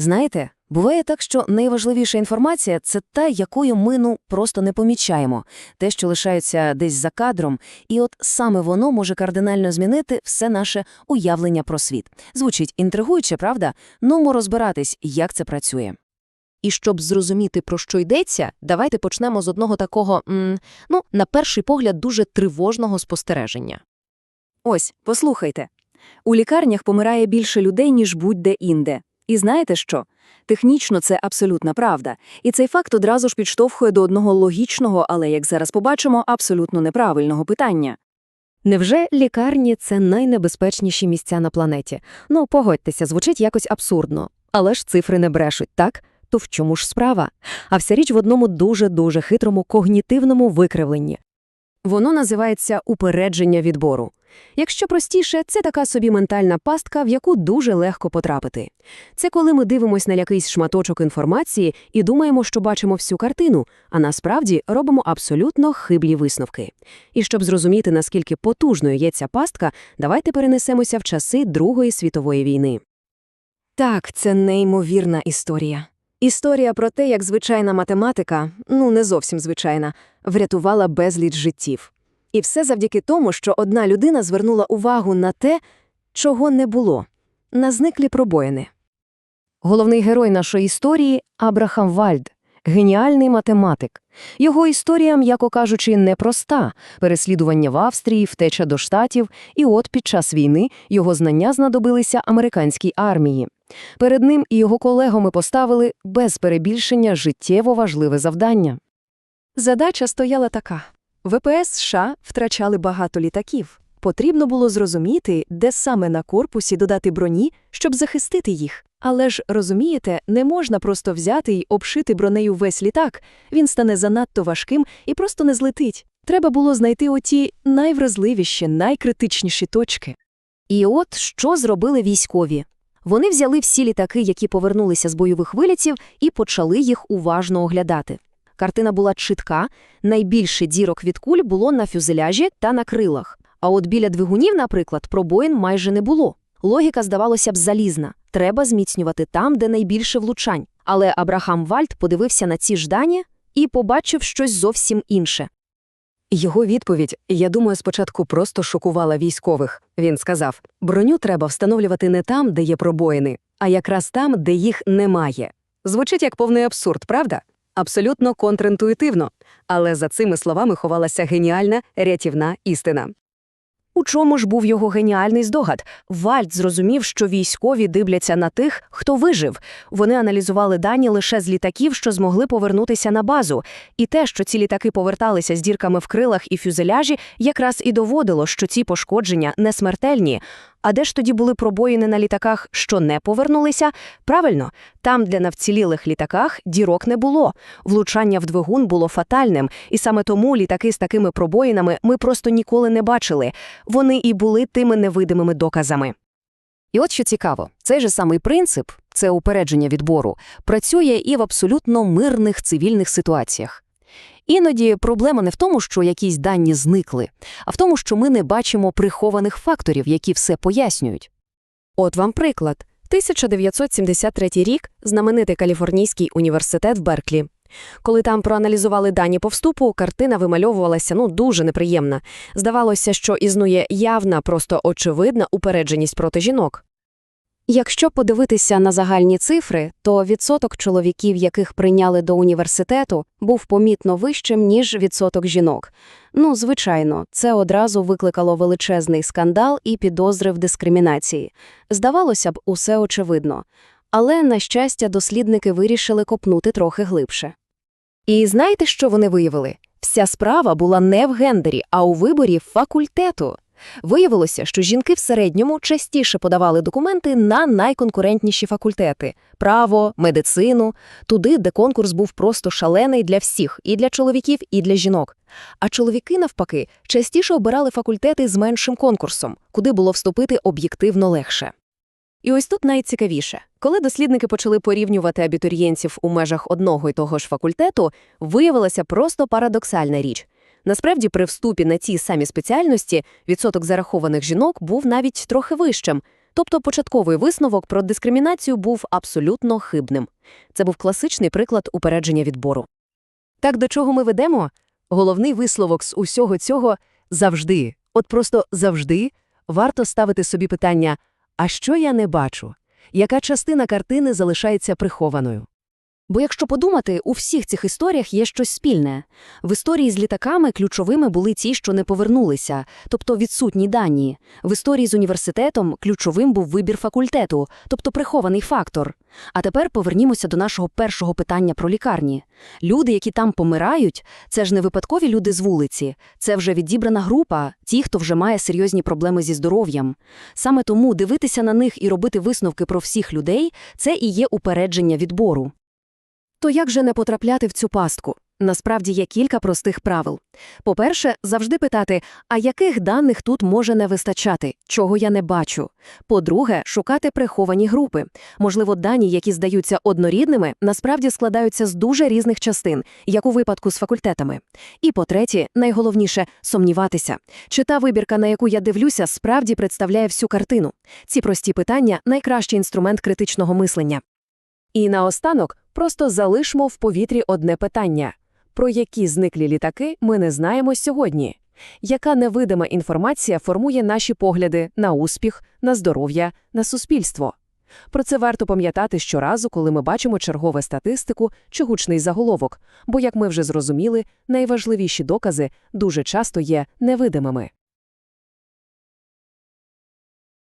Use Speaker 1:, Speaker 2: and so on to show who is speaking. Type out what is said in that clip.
Speaker 1: Знаєте, буває так, що найважливіша інформація це та, якою ми ну просто не помічаємо, те, що лишається десь за кадром, і от саме воно може кардинально змінити все наше уявлення про світ. Звучить інтригуюче, правда? Ну, розбиратись, як це працює.
Speaker 2: І щоб зрозуміти, про що йдеться, давайте почнемо з одного такого, м, ну, на перший погляд, дуже тривожного спостереження.
Speaker 3: Ось, послухайте. У лікарнях помирає більше людей, ніж будь-де інде. І знаєте що? Технічно це абсолютна правда. І цей факт одразу ж підштовхує до одного логічного, але, як зараз побачимо, абсолютно неправильного питання.
Speaker 2: Невже лікарні це найнебезпечніші місця на планеті? Ну, погодьтеся, звучить якось абсурдно. Але ж цифри не брешуть, так? То в чому ж справа? А вся річ в одному дуже-дуже хитрому когнітивному викривленні.
Speaker 3: Воно називається упередження відбору. Якщо простіше, це така собі ментальна пастка, в яку дуже легко потрапити. Це коли ми дивимося на якийсь шматочок інформації і думаємо, що бачимо всю картину, а насправді робимо абсолютно хиблі висновки. І щоб зрозуміти, наскільки потужною є ця пастка, давайте перенесемося в часи Другої світової війни. Так, це неймовірна історія. Історія про те, як звичайна математика, ну не зовсім звичайна, врятувала безліч життів. І все завдяки тому, що одна людина звернула увагу на те, чого не було, на зниклі пробоїни.
Speaker 2: Головний герой нашої історії – Абрахам Вальд, геніальний математик. Його історія, м'яко кажучи, непроста – переслідування в Австрії, втеча до Штатів, і от під час війни його знання знадобилися американській армії. Перед ним і його колегами поставили, без перебільшення, життєво важливе завдання.
Speaker 3: Задача стояла така. ВПС США втрачали багато літаків. Потрібно було зрозуміти, де саме на корпусі додати броні, щоб захистити їх. Але ж, розумієте, не можна просто взяти й обшити бронею весь літак, він стане занадто важким і просто не злетить. Треба було знайти оті найвразливіші, найкритичніші точки.
Speaker 1: І от що зробили військові? Вони взяли всі літаки, які повернулися з бойових вилітів, і почали їх уважно оглядати. Картина була чітка, найбільше дірок від куль було на фюзеляжі та на крилах. А от біля двигунів, наприклад, пробоїн майже не було. Логіка, здавалося б, залізна. Треба зміцнювати там, де найбільше влучань. Але Абрахам Вальд подивився на ці ж дані і побачив щось зовсім інше.
Speaker 3: Його відповідь, я думаю, спочатку просто шокувала військових. Він сказав: броню треба встановлювати не там, де є пробоїни, а якраз там, де їх немає. Звучить як повний абсурд, правда? Абсолютно контрінтуїтивно. Але за цими словами ховалася геніальна рятівна істина. У чому ж був його геніальний здогад? Вальд зрозумів, що військові дивляться на тих, хто вижив. Вони аналізували дані лише з літаків, що змогли повернутися на базу. І те, що ці літаки поверталися з дірками в крилах і фюзеляжі, якраз і доводило, що ці пошкодження не смертельні. А де ж тоді були пробоїни на літаках, що не повернулися? Правильно, там, де на вцілілих літаках дірок не було. Влучання в двигун було фатальним, і саме тому літаки з такими пробоїнами ми просто ніколи не бачили. Вони і були тими невидимими доказами.
Speaker 1: І от що цікаво, цей же самий принцип, це упередження відбору, працює і в абсолютно мирних цивільних ситуаціях. Іноді проблема не в тому, що якісь дані зникли, а в тому, що ми не бачимо прихованих факторів, які все пояснюють.
Speaker 3: От вам приклад. 1973 рік знаменитий Каліфорнійський університет в Берклі. Коли там проаналізували дані по вступу, картина вимальовувалася ну дуже неприємна. Здавалося, що існує явна, просто очевидна упередженість проти жінок. Якщо подивитися на загальні цифри, то відсоток чоловіків, яких прийняли до університету, був помітно вищим, ніж відсоток жінок. Ну, звичайно, це одразу викликало величезний скандал і підозри в дискримінації. Здавалося б, усе очевидно. Але, на щастя, дослідники вирішили копнути трохи глибше. І знаєте, що вони виявили? Вся справа була не в гендері, а у виборі факультету. Виявилося, що жінки в середньому частіше подавали документи на найконкурентніші факультети право, медицину, туди, де конкурс був просто шалений для всіх, і для чоловіків, і для жінок. А чоловіки, навпаки, частіше обирали факультети з меншим конкурсом, куди було вступити об'єктивно легше. І ось тут найцікавіше. Коли дослідники почали порівнювати абітурієнтів у межах одного й того ж факультету, виявилася просто парадоксальна річ. Насправді, при вступі на ці самі спеціальності відсоток зарахованих жінок був навіть трохи вищим.
Speaker 1: Тобто початковий висновок про дискримінацію був абсолютно хибним. Це був класичний приклад упередження відбору. Так до чого ми ведемо? Головний висновок з усього цього – завжди, от просто завжди варто ставити собі питання «А що я не бачу?» Яка частина картини залишається прихованою? Бо якщо подумати, у всіх цих історіях є щось спільне. В історії з літаками ключовими були ті, що не повернулися, тобто відсутні дані. В історії з університетом ключовим був вибір факультету, тобто прихований фактор. А тепер повернімося до нашого першого питання про лікарні. Люди, які там помирають, це ж не випадкові люди з вулиці, це вже відібрана група, ті, хто вже має серйозні проблеми зі здоров'ям. Саме тому дивитися на них і робити висновки про всіх людей – це і є упередження відбору. То як же не потрапляти в цю пастку? Насправді є кілька простих правил. По-перше, завжди питати, а яких даних тут може не вистачати, чого я не бачу. По-друге, шукати приховані групи. Можливо, дані, які здаються однорідними, насправді складаються з дуже різних частин, як у випадку з факультетами. І по-третє, найголовніше – сумніватися. Чи та вибірка, на яку я дивлюся, справді представляє всю картину? Ці прості питання – найкращий інструмент критичного мислення.
Speaker 3: І наостанок просто залишмо в повітрі одне питання. Про які зниклі літаки ми не знаємо сьогодні? Яка невидима інформація формує наші погляди на успіх, на здоров'я, на суспільство? Про це варто пам'ятати щоразу, коли ми бачимо чергову статистику чи гучний заголовок, бо, як ми вже зрозуміли, найважливіші докази дуже часто є невидимими.